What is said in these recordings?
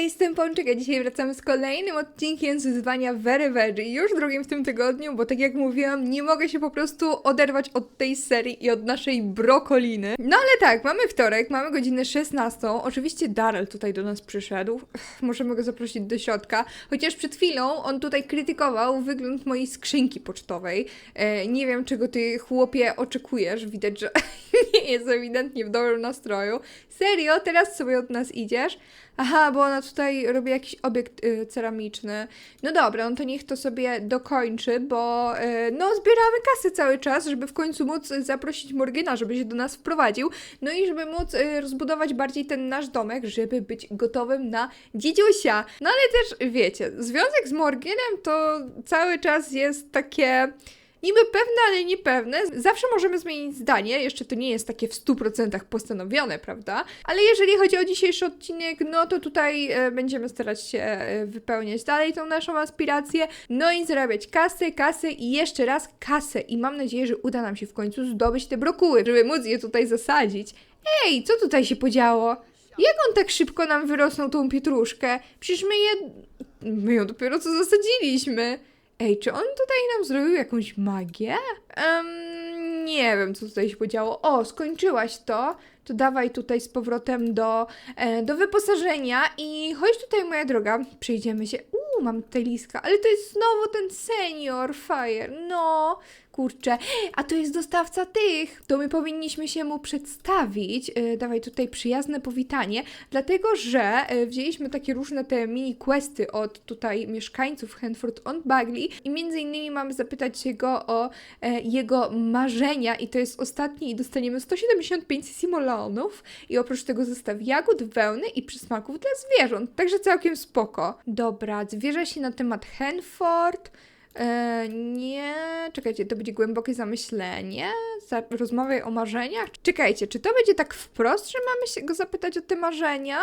jestem Pączek, a dzisiaj wracamy z kolejnym odcinkiem z wyzwania Very Veggie. Już drugim w tym tygodniu, bo tak jak mówiłam, nie mogę się po prostu oderwać od tej serii i od naszej brokoliny. No ale tak, mamy wtorek, mamy godzinę 16. Oczywiście Darrell tutaj do nas przyszedł. Możemy go zaprosić do środka. Chociaż przed chwilą on tutaj krytykował wygląd mojej skrzynki pocztowej. E, nie wiem, czego ty chłopie oczekujesz. Widać, że nie jest ewidentnie w dobrym nastroju. Serio, teraz sobie od nas idziesz? Aha, bo ona tutaj robi jakiś obiekt y, ceramiczny. No dobra, no to niech to sobie dokończy, bo y, no zbieramy kasę cały czas, żeby w końcu móc zaprosić Morgana, żeby się do nas wprowadził. No i żeby móc y, rozbudować bardziej ten nasz domek, żeby być gotowym na dziedziusia. No ale też wiecie, związek z Morganem to cały czas jest takie niby pewne, ale niepewne. Zawsze możemy zmienić zdanie, jeszcze to nie jest takie w 100% postanowione, prawda? Ale jeżeli chodzi o dzisiejszy odcinek, no to tutaj e, będziemy starać się e, wypełniać dalej tą naszą aspirację, no i zarabiać kasę, kasę i jeszcze raz kasę. I mam nadzieję, że uda nam się w końcu zdobyć te brokuły, żeby móc je tutaj zasadzić. Ej, co tutaj się podziało? Jak on tak szybko nam wyrosnął tą pietruszkę? Przecież my je... My ją dopiero co zasadziliśmy. Ej, czy on tutaj nam zrobił jakąś magię? Em, nie wiem, co tutaj się podziało. O, skończyłaś to. To dawaj tutaj z powrotem do, e, do wyposażenia i chodź tutaj, moja droga. Przejdziemy się. Uuu, mam tutaj liska, ale to jest znowu ten senior Fire. No, kurczę. A to jest dostawca tych. To my powinniśmy się mu przedstawić. E, dawaj tutaj przyjazne powitanie, dlatego że e, wzięliśmy takie różne te mini questy od tutaj mieszkańców Hanford on Bagley i między innymi mamy zapytać się go o e, jego marzenia i to jest ostatni i dostaniemy 175 simolonów i oprócz tego zestaw jagód, wełny i przysmaków dla zwierząt, także całkiem spoko. Dobra, zwierza się na temat Hanford. E, nie, czekajcie, to będzie głębokie zamyślenie. Za, rozmawiaj o marzeniach. Czekajcie, czy to będzie tak wprost, że mamy się go zapytać o te marzenia?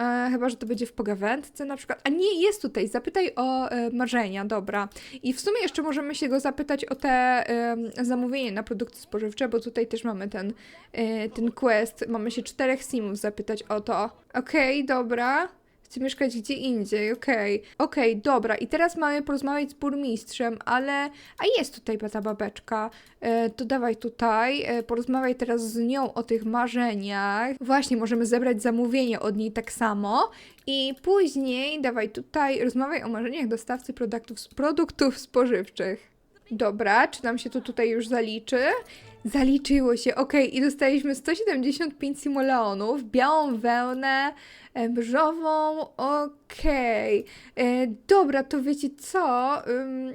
E, chyba, że to będzie w pogawędce na przykład. A nie, jest tutaj. Zapytaj o e, marzenia, dobra. I w sumie jeszcze możemy się go zapytać o te e, zamówienie na produkty spożywcze, bo tutaj też mamy ten, e, ten quest. Mamy się czterech simów zapytać o to. Okej, dobra. Chcę mieszkać gdzie indziej, okej. Okej, dobra. I teraz mamy porozmawiać z burmistrzem, ale... A jest tutaj ta babeczka. E, to dawaj tutaj. E, porozmawiaj teraz z nią o tych marzeniach. Właśnie, możemy zebrać zamówienie od niej tak samo. I później dawaj tutaj, rozmawiaj o marzeniach dostawcy produktów, produktów spożywczych. Dobra, czy nam się to tutaj już zaliczy? Zaliczyło się, okej, i dostaliśmy 175 simoleonów, białą wełnę, e, beżową, okej. E, Dobra, to wiecie co?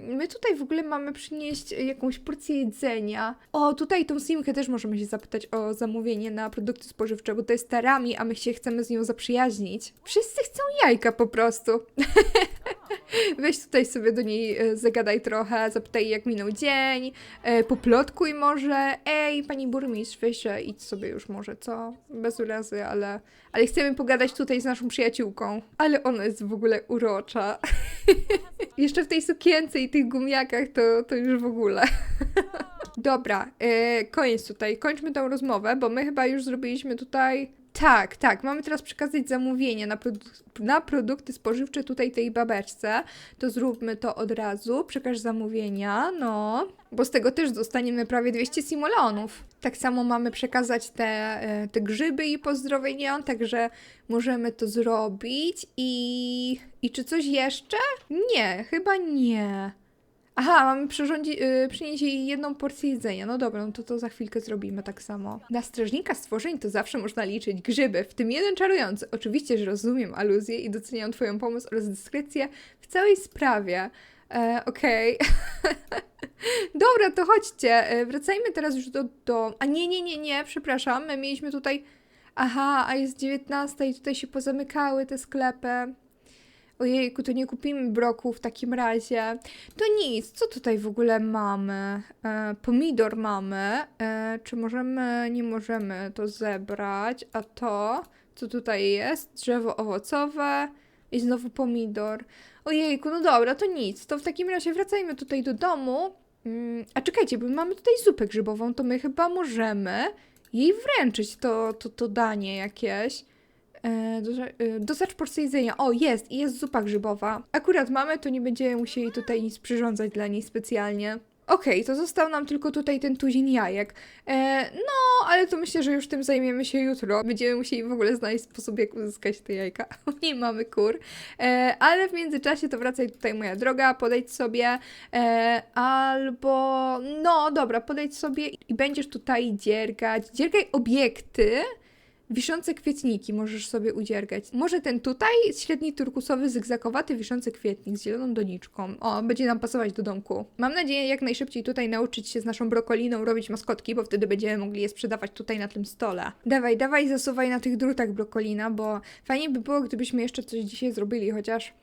My tutaj w ogóle mamy przynieść jakąś porcję jedzenia. O, tutaj tą Simkę też możemy się zapytać o zamówienie na produkty spożywcze, bo to jest tarami, a my się chcemy z nią zaprzyjaźnić. Wszyscy chcą jajka po prostu. Weź tutaj sobie do niej e, zagadaj trochę, zapytaj jak minął dzień, e, poplotkuj może. Ej, pani burmistrz, weź, idź sobie już może, co? Bez urazy, ale, ale chcemy pogadać tutaj z naszą przyjaciółką. Ale ona jest w ogóle urocza. Jeszcze w tej sukience i tych gumiakach to, to już w ogóle. Dobra, e, koniec tutaj. Kończmy tą rozmowę, bo my chyba już zrobiliśmy tutaj. Tak, tak. Mamy teraz przekazać zamówienie na, na produkty spożywcze tutaj tej babeczce. To zróbmy to od razu. Przekaż zamówienia, no. Bo z tego też dostaniemy prawie 200 simolonów. Tak samo mamy przekazać te, e, te grzyby i pozdrowienia, także możemy to zrobić. I, I czy coś jeszcze? Nie, chyba nie. Aha, mamy przyrządzi, yy, przynieść jej jedną porcję jedzenia. No dobra, no to to za chwilkę zrobimy tak samo. Na strażnika stworzeń to zawsze można liczyć grzyby, w tym jeden czarujący. Oczywiście, że rozumiem aluzję i doceniam Twoją pomoc oraz dyskrecję w całej sprawie. E, Okej. dobra, to chodźcie. E, wracajmy teraz już do, do... A nie, nie, nie, nie, przepraszam. My mieliśmy tutaj... Aha, a jest 19 i tutaj się pozamykały te sklepy. Ojejku, to nie kupimy broku w takim razie. To nic, co tutaj w ogóle mamy? E, pomidor mamy. E, czy możemy, nie możemy to zebrać? A to, co tutaj jest? Drzewo owocowe i znowu pomidor. Ojejku, no dobra, to nic. To w takim razie wracajmy tutaj do domu. Mm, a czekajcie, bo mamy tutaj zupę grzybową, to my chyba możemy jej wręczyć to, to, to danie jakieś. E, doza- e, dostarcz porcję jedzenia. O, jest! I jest zupa grzybowa. Akurat mamy, to nie będziemy musieli tutaj nic przyrządzać dla niej specjalnie. Okej, to został nam tylko tutaj ten tuzin jajek. E, no, ale to myślę, że już tym zajmiemy się jutro. Będziemy musieli w ogóle znaleźć sposób, jak uzyskać te jajka. nie mamy kur. E, ale w międzyczasie to wracaj tutaj, moja droga, podejdź sobie. E, albo, no dobra, podejdź sobie i będziesz tutaj dziergać. Dziergaj obiekty. Wiszące kwietniki możesz sobie udziergać. Może ten tutaj, średni turkusowy, zygzakowaty wiszący kwietnik z zieloną doniczką. O, będzie nam pasować do domku. Mam nadzieję jak najszybciej tutaj nauczyć się z naszą brokoliną robić maskotki, bo wtedy będziemy mogli je sprzedawać tutaj na tym stole. Dawaj, dawaj, zasuwaj na tych drutach brokolina, bo fajnie by było, gdybyśmy jeszcze coś dzisiaj zrobili, chociaż...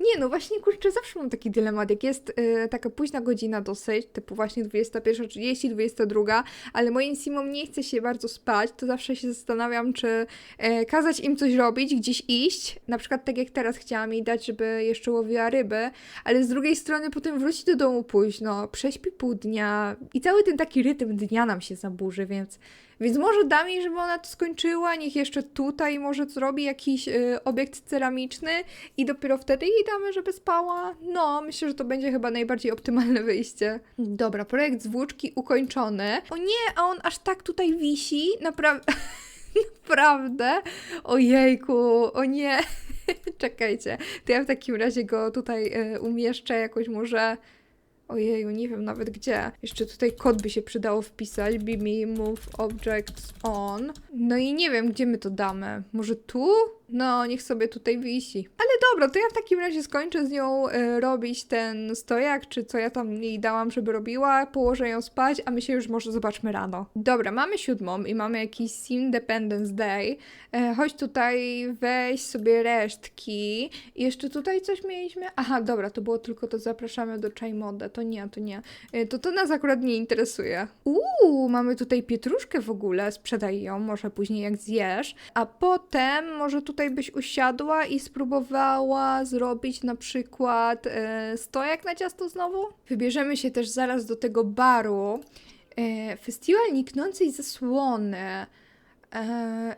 Nie, no właśnie, kurczę, zawsze mam taki dylemat, jak jest y, taka późna godzina dosyć, typu właśnie 21.30, 22, ale moim simom nie chce się bardzo spać, to zawsze się zastanawiam, czy e, kazać im coś robić, gdzieś iść, na przykład tak jak teraz chciałam jej dać, żeby jeszcze łowiła ryby, ale z drugiej strony potem wróci do domu późno, prześpi pół dnia i cały ten taki rytm dnia nam się zaburzy, więc więc może dam jej, żeby ona to skończyła, niech jeszcze tutaj może zrobi jakiś y, obiekt ceramiczny i dopiero wtedy jej damy, żeby spała. No, myślę, że to będzie chyba najbardziej optymalne wyjście. Dobra, projekt zwłóczki ukończony. O nie, a on aż tak tutaj wisi, naprawdę... Naprawdę? Ojejku, o nie. Czekajcie, to ja w takim razie go tutaj y, umieszczę jakoś może... Ojeju, nie wiem nawet gdzie. Jeszcze tutaj kod by się przydało wpisać. BB move objects on. No i nie wiem, gdzie my to damy. Może tu? No, niech sobie tutaj wisi. Ale dobra, to ja w takim razie skończę z nią e, robić ten stojak, czy co ja tam jej dałam, żeby robiła. Położę ją spać, a my się już może zobaczmy rano. Dobra, mamy siódmą i mamy jakiś Independence Day. E, chodź tutaj, weź sobie resztki. I jeszcze tutaj coś mieliśmy? Aha, dobra, to było tylko to zapraszamy do Chai Mode. To nie, to nie. E, to to nas akurat nie interesuje. Uuu, mamy tutaj pietruszkę w ogóle. Sprzedaj ją, może później jak zjesz. A potem może tutaj byś usiadła i spróbowała zrobić na przykład e, stojak na ciasto znowu. Wybierzemy się też zaraz do tego baru. E, festiwal niknącej zasłony. E,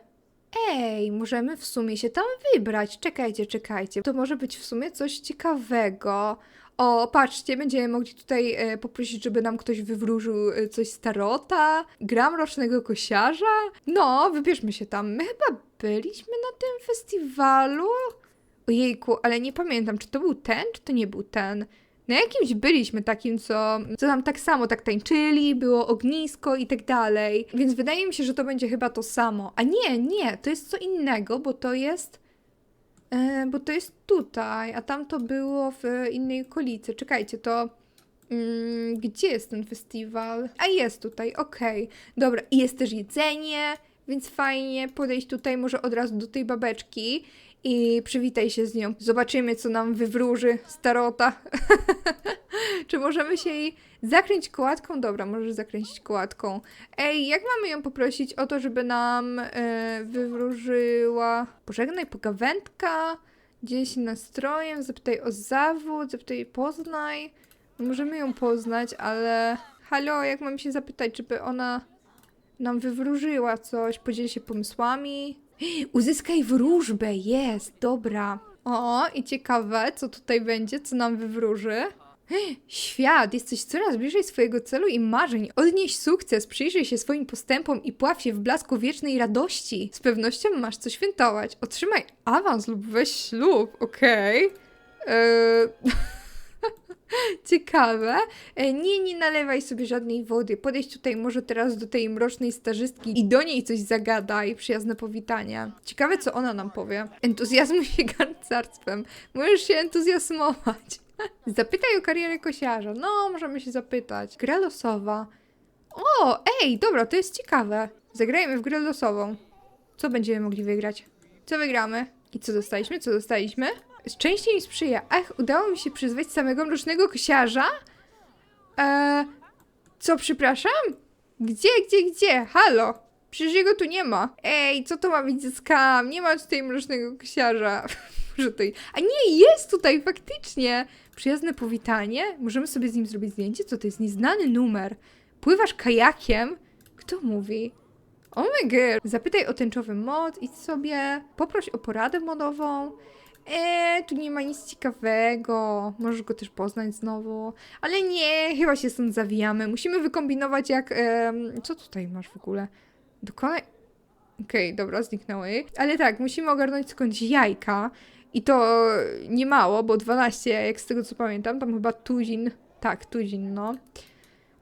Ej, możemy w sumie się tam wybrać. Czekajcie, czekajcie. To może być w sumie coś ciekawego. O, patrzcie, będziemy mogli tutaj e, poprosić, żeby nam ktoś wywróżył e, coś z tarota. Gram rocznego kosiarza. No, wybierzmy się tam. My chyba byliśmy na tym festiwalu. Ojejku, ale nie pamiętam, czy to był ten, czy to nie był ten. Na jakimś byliśmy takim, co, co tam tak samo tak tańczyli, było ognisko i tak dalej. Więc wydaje mi się, że to będzie chyba to samo. A nie, nie, to jest co innego, bo to jest. E, bo to jest tutaj, a tam to było w innej okolicy. Czekajcie, to. Mm, gdzie jest ten festiwal? A jest tutaj, okej. Dobra, i jest też jedzenie, więc fajnie podejść tutaj może od razu do tej babeczki i przywitaj się z nią. Zobaczymy, co nam wywróży starota. Czy możemy się jej zakręcić kołatką? Dobra, możesz zakręcić kołatką. Ej, jak mamy ją poprosić o to, żeby nam e, wywróżyła? Pożegnaj pogawędka, dziel się nastrojem, zapytaj o zawód, zapytaj poznaj. Możemy ją poznać, ale halo, jak mam się zapytać, żeby ona nam wywróżyła coś, podziel się pomysłami. Uzyskaj wróżbę, jest, dobra. O, i ciekawe, co tutaj będzie, co nam wywróży. Świat, jesteś coraz bliżej swojego celu i marzeń. Odnieś sukces, przyjrzyj się swoim postępom i pław się w blasku wiecznej radości. Z pewnością masz co świętować. Otrzymaj awans lub weź ślub, okej. Eee... Ciekawe. E, Nie, nie nalewaj sobie żadnej wody. Podejdź tutaj może teraz do tej mrocznej starzystki i do niej coś zagadaj. Przyjazne powitanie. Ciekawe, co ona nam powie. Entuzjazmuj się garcarstwem. Możesz się entuzjazmować. Zapytaj o karierę kosiarza. No, możemy się zapytać. Gra losowa. O, ej, dobra, to jest ciekawe. Zagrajmy w grę losową. Co będziemy mogli wygrać? Co wygramy? I co dostaliśmy? Co dostaliśmy? Szczęście mi sprzyja. Ach, udało mi się przyzwać samego mrocznego kosiarza? Eee, co, przepraszam? Gdzie, gdzie, gdzie? Halo? Przecież jego tu nie ma. Ej, co to ma być za skam? Nie ma tutaj mrocznego kosiarza. Może tutaj... A nie, jest tutaj, faktycznie. Przyjazne powitanie. Możemy sobie z nim zrobić zdjęcie? Co to jest? Nieznany numer. Pływasz kajakiem? Kto mówi? Oh my god. Zapytaj o tęczowy mod, idź sobie, poproś o poradę modową. Eee, tu nie ma nic ciekawego. Możesz go też poznać znowu. Ale nie, chyba się stąd zawijamy. Musimy wykombinować jak... co tutaj masz w ogóle? Dokonaj... Okej, dobra, zniknęły. Ale tak, musimy ogarnąć skądś jajka. I to nie mało, bo 12, jak z tego co pamiętam, tam chyba tuzin. Tak, tuzin, no.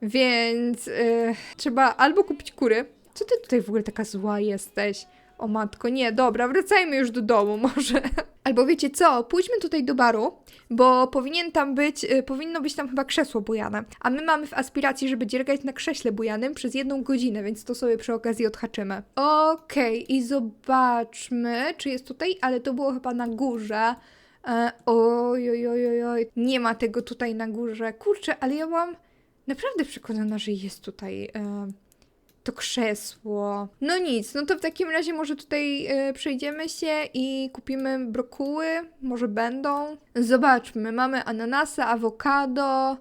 Więc e, trzeba albo kupić kury. Co ty tutaj w ogóle taka zła jesteś? O matko, nie, dobra, wracajmy już do domu może. Albo wiecie co, pójdźmy tutaj do baru, bo powinien tam być, y, powinno być tam chyba krzesło bujane. A my mamy w aspiracji, żeby dziergać na krześle bujanym przez jedną godzinę, więc to sobie przy okazji odhaczymy. Okej, i zobaczmy, czy jest tutaj, ale to było chyba na górze. E, oj, oj, oj, oj, nie ma tego tutaj na górze. Kurczę, ale ja byłam naprawdę przekonana, że jest tutaj e, to krzesło. No nic, no to w takim razie może tutaj e, przejdziemy się i kupimy brokuły, może będą. Zobaczmy, mamy ananasa, awokado,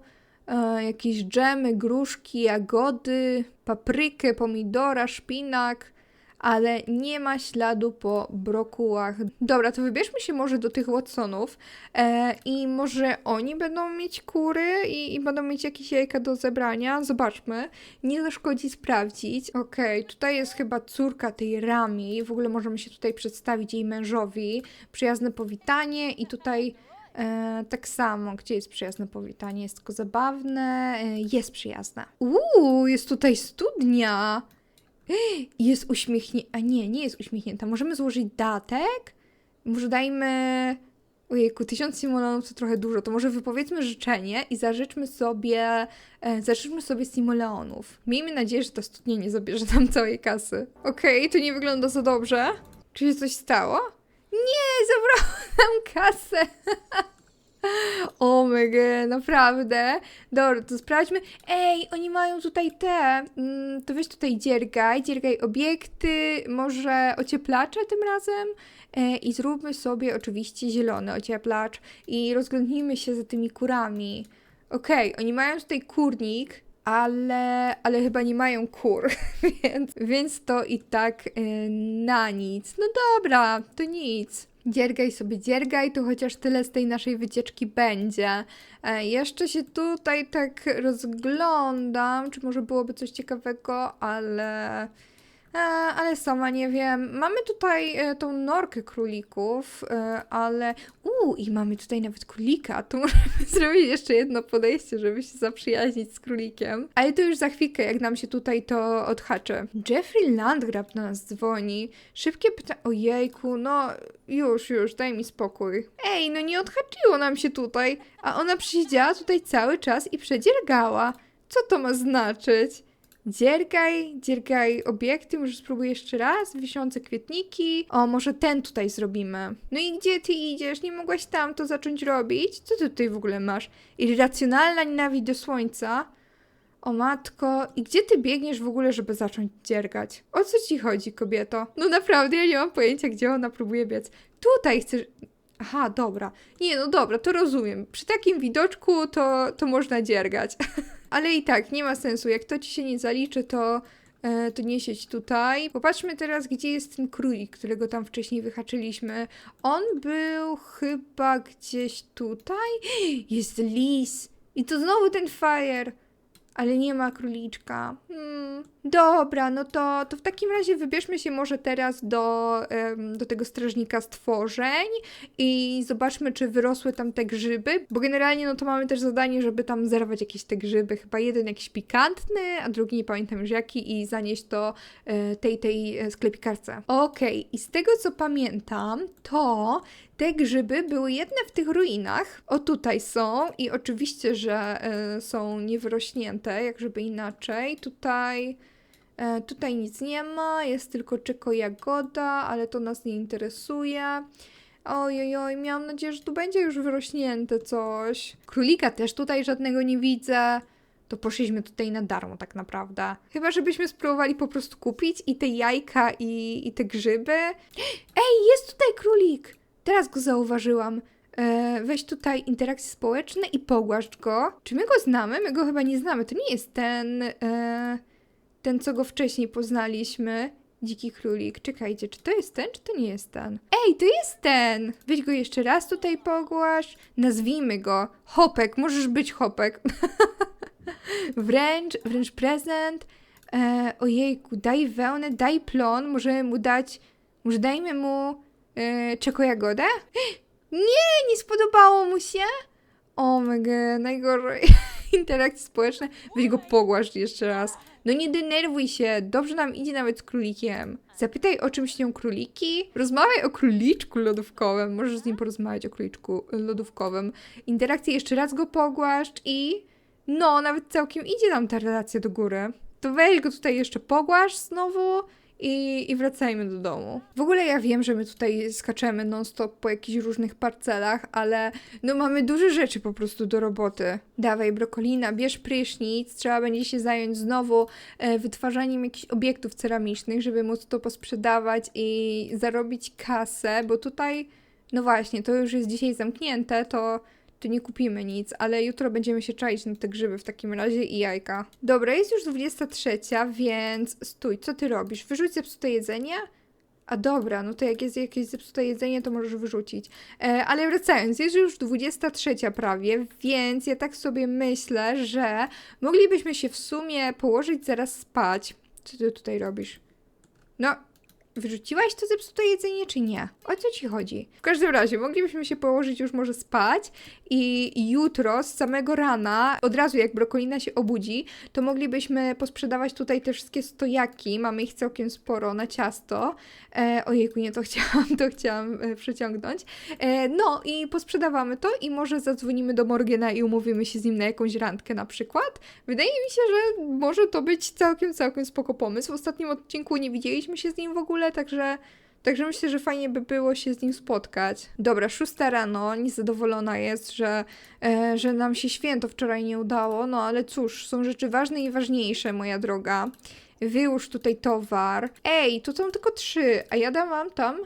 e, jakieś dżemy, gruszki, jagody, paprykę, pomidora, szpinak, ale nie ma śladu po brokułach. Dobra, to wybierzmy się może do tych Watsonów e, i może oni będą mieć kury i, i będą mieć jakieś jajka do zebrania. Zobaczmy. Nie zaszkodzi sprawdzić. Okej, tutaj jest chyba córka tej Rami. W ogóle możemy się tutaj przedstawić jej mężowi. Przyjazne powitanie i tutaj e, tak samo. Gdzie jest przyjazne powitanie? Jest tylko zabawne. E, jest przyjazne. Uuu, jest tutaj studnia. Jest uśmiechnięta. A nie, nie jest uśmiechnięta. Możemy złożyć datek? Może dajmy. Ojejku, tysiąc simulonów to trochę dużo. To może wypowiedzmy życzenie i zażyczmy sobie. E, zażyczmy sobie simoleonów. Miejmy nadzieję, że ta studnia nie zabierze nam całej kasy. Okej, to nie wygląda za dobrze. Czy się coś stało? Nie, zabrała nam kasę. O god, naprawdę. Dobra, to sprawdźmy. Ej, oni mają tutaj te. Mm, to weź tutaj dziergaj, dziergaj obiekty, może ocieplacze tym razem. E, I zróbmy sobie oczywiście zielony ocieplacz i rozglądnijmy się za tymi kurami. Okej, oni mają tutaj kurnik, ale, ale chyba nie mają kur, więc, więc to i tak e, na nic. No dobra, to nic. Dziergaj sobie, dziergaj, to chociaż tyle z tej naszej wycieczki będzie. E, jeszcze się tutaj tak rozglądam, czy może byłoby coś ciekawego, ale. E, ale sama nie wiem. Mamy tutaj e, tą norkę królików, e, ale. Uuu, i mamy tutaj nawet królika. To możemy zrobić jeszcze jedno podejście, żeby się zaprzyjaźnić z królikiem. Ale to już za chwilkę, jak nam się tutaj to odhaczy. Jeffrey Landgraf do nas dzwoni. Szybkie pytanie. Ojejku, no już, już, daj mi spokój. Ej, no nie odhaczyło nam się tutaj, a ona przysiedziała tutaj cały czas i przedziergała. Co to ma znaczyć? Dziergaj, dziergaj obiekty, może spróbuję jeszcze raz, wiszące kwietniki. O, może ten tutaj zrobimy. No i gdzie ty idziesz? Nie mogłaś tam to zacząć robić? Co ty tutaj w ogóle masz? Irracjonalna nienawiść do słońca? O matko, i gdzie ty biegniesz w ogóle, żeby zacząć dziergać? O co ci chodzi, kobieto? No naprawdę, ja nie mam pojęcia, gdzie ona próbuje biec. Tutaj chcesz... Aha, dobra. Nie, no dobra, to rozumiem. Przy takim widoczku to, to można dziergać. Ale i tak, nie ma sensu. Jak to ci się nie zaliczy, to, e, to nie siedź tutaj. Popatrzmy teraz, gdzie jest ten królik, którego tam wcześniej wyhaczyliśmy. On był chyba gdzieś tutaj. Jest lis. I to znowu ten fire. Ale nie ma króliczka. Hmm. Dobra, no to, to w takim razie wybierzmy się może teraz do, do tego strażnika stworzeń i zobaczmy, czy wyrosły tam te grzyby, bo generalnie no to mamy też zadanie, żeby tam zerwać jakieś te grzyby, chyba jeden jakiś pikantny, a drugi nie pamiętam już jaki i zanieść to e, tej, tej e, sklepikarce. Okej, i z tego co pamiętam, to te grzyby były jedne w tych ruinach. O tutaj są i oczywiście, że e, są niewyrośnięte, jak żeby inaczej. Tutaj e, tutaj nic nie ma, jest tylko czeko jagoda, ale to nas nie interesuje. Oj, oj, miałam nadzieję, że tu będzie już wyrośnięte coś. Królika też tutaj żadnego nie widzę. To poszliśmy tutaj na darmo tak naprawdę. Chyba, żebyśmy spróbowali po prostu kupić i te jajka i, i te grzyby. Ej, jest tutaj królik! Teraz go zauważyłam. E, weź tutaj interakcje społeczne i pogłaszcz go. Czy my go znamy? My go chyba nie znamy. To nie jest ten, e, ten co go wcześniej poznaliśmy. Dziki królik. Czekajcie, czy to jest ten, czy to nie jest ten? Ej, to jest ten! Weź go jeszcze raz tutaj pogłasz. Nazwijmy go. Hopek, możesz być Hopek. wręcz, wręcz prezent. E, ojejku, daj wełnę, daj plon. Możemy mu dać, może dajmy mu e, czekojagodę? Nie, nie spodobało mu się. O mega, najgorzej. Interakcje społeczne. Weź go pogłasz jeszcze raz. No nie denerwuj się, dobrze nam idzie nawet z królikiem. Zapytaj o czym śnią króliki. Rozmawiaj o króliczku lodówkowym. Możesz z nim porozmawiać o króliczku lodówkowym. Interakcje jeszcze raz go pogłaszcz i no, nawet całkiem idzie nam ta relacja do góry. To weź go tutaj jeszcze pogłasz znowu i, i wracajmy do domu. W ogóle ja wiem, że my tutaj skaczemy non-stop po jakichś różnych parcelach, ale no mamy duże rzeczy po prostu do roboty. Dawaj, brokolina, bierz prysznic, trzeba będzie się zająć znowu e, wytwarzaniem jakichś obiektów ceramicznych, żeby móc to posprzedawać i zarobić kasę, bo tutaj, no właśnie, to już jest dzisiaj zamknięte, to to nie kupimy nic, ale jutro będziemy się czaić na te grzyby w takim razie i jajka. Dobra, jest już 23, więc stój, co ty robisz? Wyrzuć zepsute jedzenie? A dobra, no to jak jest jakieś zepsute jedzenie, to możesz wyrzucić. E, ale wracając, jest już 23 prawie, więc ja tak sobie myślę, że moglibyśmy się w sumie położyć zaraz spać. Co ty tutaj robisz? No, Wyrzuciłaś to zepsute jedzenie, czy nie? O co ci chodzi? W każdym razie, moglibyśmy się położyć już może spać i jutro z samego rana, od razu jak brokolina się obudzi, to moglibyśmy posprzedawać tutaj te wszystkie stojaki. Mamy ich całkiem sporo na ciasto. E, ojejku, nie to chciałam, to chciałam e, przeciągnąć. E, no i posprzedawamy to i może zadzwonimy do Morgana i umówimy się z nim na jakąś randkę na przykład. Wydaje mi się, że może to być całkiem, całkiem spoko pomysł. W ostatnim odcinku nie widzieliśmy się z nim w ogóle, także, także myślę, że fajnie by było się z nim spotkać. Dobra, szósta rano, niezadowolona jest, że, e, że nam się święto wczoraj nie udało, no ale cóż, są rzeczy ważne i ważniejsze, moja droga. Wyłóż tutaj towar. Ej, tu są tylko trzy, a ja dam tam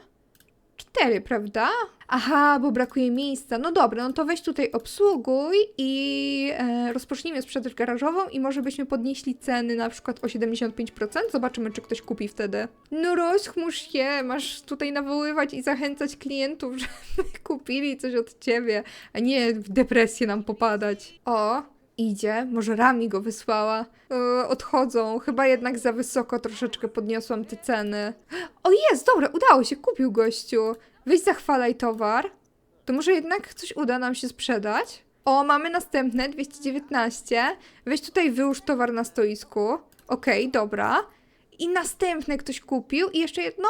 cztery, prawda? Aha, bo brakuje miejsca. No dobra, no to weź tutaj obsługuj i e, rozpocznijmy sprzedaż garażową i może byśmy podnieśli ceny na przykład o 75%. Zobaczymy, czy ktoś kupi wtedy. No rozchmurz się, masz tutaj nawoływać i zachęcać klientów, żeby kupili coś od ciebie, a nie w depresję nam popadać. O, idzie, może Rami go wysłała. E, odchodzą, chyba jednak za wysoko troszeczkę podniosłam te ceny. O jest, dobra, udało się, kupił gościu. Weź zachwalaj towar. To może jednak coś uda nam się sprzedać? O, mamy następne, 219. Weź tutaj wyłóż towar na stoisku. Okej, dobra. I następne ktoś kupił i jeszcze jedno.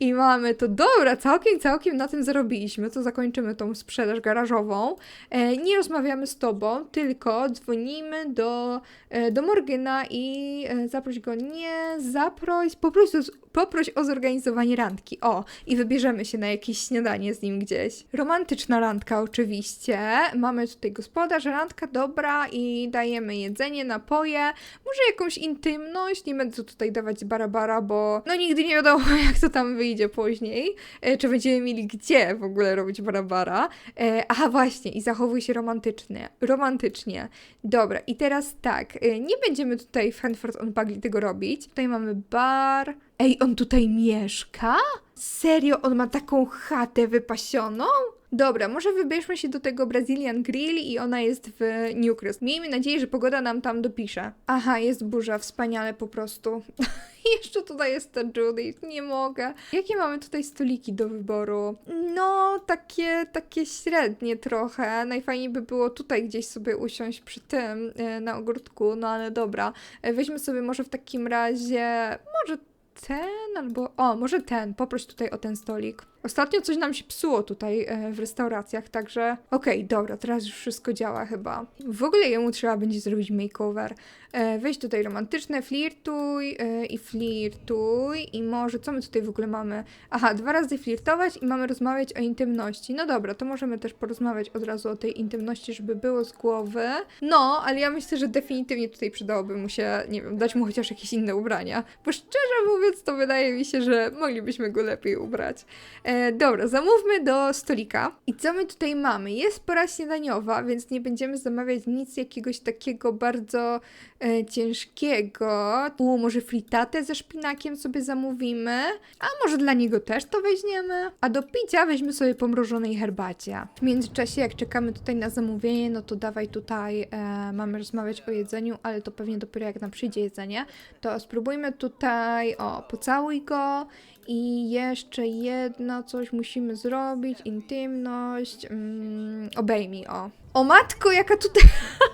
I mamy to, dobra, całkiem, całkiem na tym zarobiliśmy, to zakończymy tą sprzedaż garażową. E, nie rozmawiamy z tobą, tylko dzwonimy do, e, do Morgana i e, zaproś go, nie, zaproś, poproś, o- poproś o zorganizowanie randki, o, i wybierzemy się na jakieś śniadanie z nim gdzieś. Romantyczna randka oczywiście, mamy tutaj gospodarz, randka dobra i dajemy jedzenie, napoje, może jakąś intymność, nie będę tutaj dawać barabara, bo no nigdy nie wiadomo jak to tam wyjdzie później, e, czy będziemy mieli gdzie w ogóle robić barabara. E, aha właśnie, i zachowuj się romantycznie, romantycznie. Dobra, i teraz tak, e, nie będziemy tutaj w Hanford on Bagley tego robić. Tutaj mamy bar. Ej, on tutaj mieszka? Serio, on ma taką chatę wypasioną? Dobra, może wybierzmy się do tego Brazilian Grill i ona jest w Newcrest. Miejmy nadzieję, że pogoda nam tam dopisze. Aha, jest burza, wspaniale po prostu. Jeszcze tutaj jest ta Judith, nie mogę. Jakie mamy tutaj stoliki do wyboru? No, takie, takie średnie trochę. Najfajniej by było tutaj gdzieś sobie usiąść przy tym, e, na ogródku, no ale dobra. E, Weźmy sobie może w takim razie, może ten albo. O, może ten. Poproś tutaj o ten stolik. Ostatnio coś nam się psuło tutaj e, w restauracjach, także. Okej, dobra, teraz już wszystko działa chyba. W ogóle jemu trzeba będzie zrobić makeover. E, weź tutaj romantyczne, flirtuj e, i flirtuj. I może co my tutaj w ogóle mamy? Aha, dwa razy flirtować i mamy rozmawiać o intymności. No dobra, to możemy też porozmawiać od razu o tej intymności, żeby było z głowy. No, ale ja myślę, że definitywnie tutaj przydałoby mu się, nie wiem, dać mu chociaż jakieś inne ubrania. Bo szczerze mówiąc, to wydaje mi się, że moglibyśmy go lepiej ubrać. E, dobra, zamówmy do stolika. I co my tutaj mamy? Jest pora śniadaniowa, więc nie będziemy zamawiać nic jakiegoś takiego bardzo e, ciężkiego. U, może fritatę ze szpinakiem sobie zamówimy, a może dla niego też to weźmiemy. A do picia weźmy sobie pomrożonej herbacie. W międzyczasie, jak czekamy tutaj na zamówienie, no to dawaj tutaj, e, mamy rozmawiać o jedzeniu, ale to pewnie dopiero jak nam przyjdzie jedzenie, to spróbujmy tutaj, o, pocałuj go i jeszcze jedno coś musimy zrobić, intymność, mm, obejmij, o. O matko, jaka tutaj...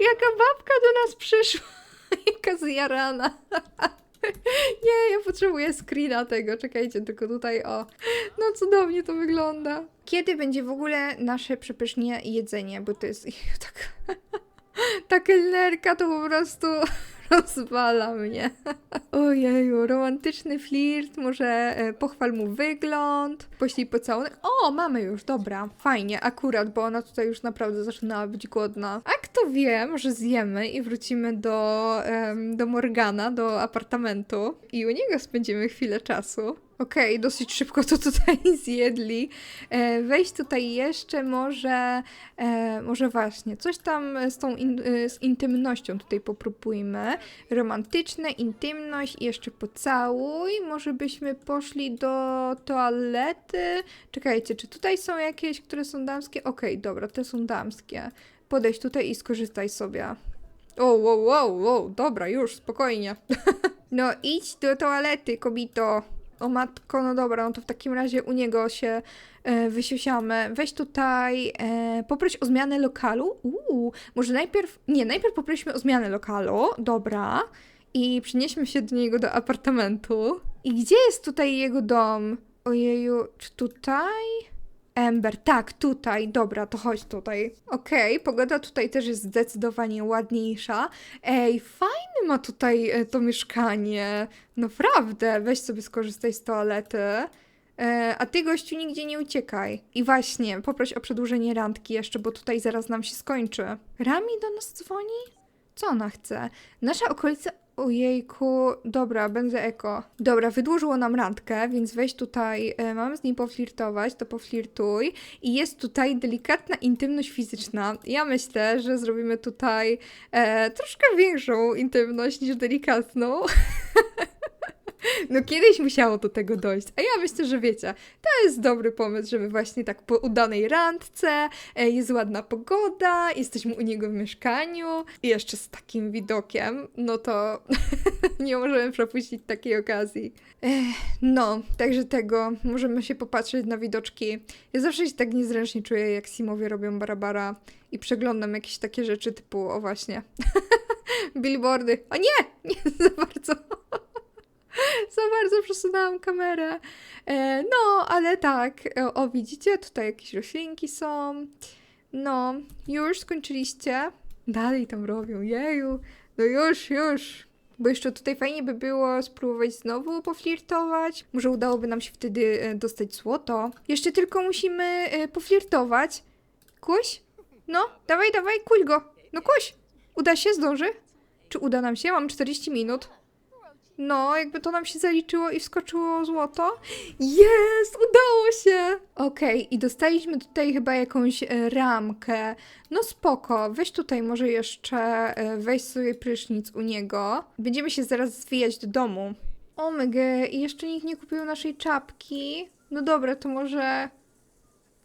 jaka babka do nas przyszła, jaka zjarana. Nie, ja potrzebuję screena tego, czekajcie, tylko tutaj o. No cudownie to wygląda. Kiedy będzie w ogóle nasze przepysznie jedzenie, bo to jest tak... Ta kelnerka to po prostu rozwala mnie. Ojeju, romantyczny flirt, może e, pochwal mu wygląd, poślij pocałunek. O, mamy już, dobra, fajnie, akurat, bo ona tutaj już naprawdę zaczynała być głodna. Kto wie, może zjemy i wrócimy do, do Morgana, do apartamentu i u niego spędzimy chwilę czasu. Okej, dosyć szybko to tutaj zjedli. E, wejść tutaj jeszcze może, e, może właśnie, coś tam z tą in, e, z intymnością tutaj popróbujmy. Romantyczne, intymność i jeszcze pocałuj. Może byśmy poszli do toalety. Czekajcie, czy tutaj są jakieś, które są damskie? Okej, dobra, te są damskie. Podejdź tutaj i skorzystaj sobie. O, wow, wow, wow, dobra, już, spokojnie. no idź do toalety, kobito. O matko, no dobra, no to w takim razie u niego się e, wysiusiamy. Weź tutaj, e, poproś o zmianę lokalu. Uuu, może najpierw, nie, najpierw poprośmy o zmianę lokalu, dobra. I przenieśmy się do niego do apartamentu. I gdzie jest tutaj jego dom? Ojeju, czy tutaj? Ember, tak, tutaj, dobra, to chodź tutaj. Okej, pogoda tutaj też jest zdecydowanie ładniejsza. Ej, fajne ma tutaj e, to mieszkanie. Naprawdę, weź sobie skorzystaj z toalety. E, a ty, gościu, nigdzie nie uciekaj. I właśnie, poproś o przedłużenie randki jeszcze, bo tutaj zaraz nam się skończy. Rami do nas dzwoni? Co ona chce? Nasza okolica... Ojejku, dobra, będę eko. Dobra, wydłużyło nam randkę, więc weź tutaj, e, mamy z nim poflirtować, to poflirtuj. I jest tutaj delikatna intymność fizyczna. Ja myślę, że zrobimy tutaj e, troszkę większą intymność niż delikatną. No kiedyś musiało do tego dojść, a ja myślę, że wiecie, to jest dobry pomysł, żeby właśnie tak po udanej randce, e, jest ładna pogoda, jesteśmy u niego w mieszkaniu i jeszcze z takim widokiem, no to nie możemy przepuścić takiej okazji. No, także tego, możemy się popatrzeć na widoczki. Ja zawsze się tak niezręcznie czuję, jak Simowie robią barabara i przeglądam jakieś takie rzeczy typu, o właśnie, billboardy. O nie, nie za bardzo. Za bardzo przesunęłam kamerę. E, no, ale tak, o, o widzicie, tutaj jakieś roślinki są. No, już skończyliście. Dalej tam robią, jeju. No już, już. Bo jeszcze tutaj fajnie by było spróbować znowu poflirtować. Może udałoby nam się wtedy e, dostać złoto. Jeszcze tylko musimy e, poflirtować. Kuś? No, dawaj, dawaj, kuś go. No kuś. Uda się, zdąży? Czy uda nam się? Mam 40 minut. No, jakby to nam się zaliczyło i wskoczyło złoto. Jest! Udało się! Okej, i dostaliśmy tutaj chyba jakąś e, ramkę. No spoko, weź tutaj może jeszcze, e, weź sobie prysznic u niego. Będziemy się zaraz zwijać do domu. Omega, i jeszcze nikt nie kupił naszej czapki. No dobra, to może...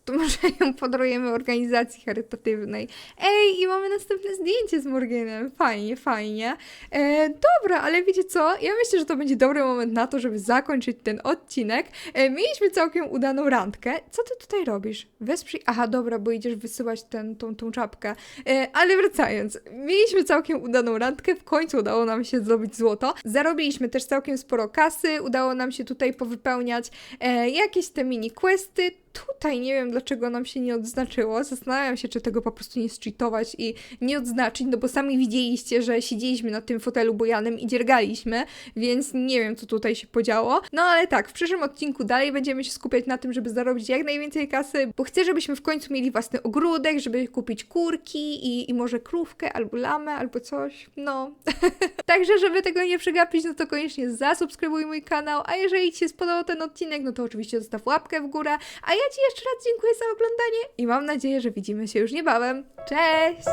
To może ją podarujemy organizacji charytatywnej. Ej, i mamy następne zdjęcie z Morganem. Fajnie, fajnie. E, dobra, ale wiecie co? Ja myślę, że to będzie dobry moment na to, żeby zakończyć ten odcinek. E, mieliśmy całkiem udaną randkę. Co ty tutaj robisz? Wesprzyj... Aha, dobra, bo idziesz wysyłać ten, tą, tą czapkę. E, ale wracając. Mieliśmy całkiem udaną randkę. W końcu udało nam się zdobyć złoto. Zarobiliśmy też całkiem sporo kasy. Udało nam się tutaj powypełniać e, jakieś te mini questy tutaj nie wiem, dlaczego nam się nie odznaczyło. Zastanawiam się, czy tego po prostu nie zcheatować i nie odznaczyć, no bo sami widzieliście, że siedzieliśmy na tym fotelu bojanym i dziergaliśmy, więc nie wiem, co tutaj się podziało. No ale tak, w przyszłym odcinku dalej będziemy się skupiać na tym, żeby zarobić jak najwięcej kasy, bo chcę, żebyśmy w końcu mieli własny ogródek, żeby kupić kurki i, i może krówkę, albo lamę, albo coś. No. Także, żeby tego nie przegapić, no to koniecznie zasubskrybuj mój kanał, a jeżeli Ci się spodobał ten odcinek, no to oczywiście zostaw łapkę w górę, a Ci jeszcze raz dziękuję za oglądanie i mam nadzieję, że widzimy się już niebawem. Cześć!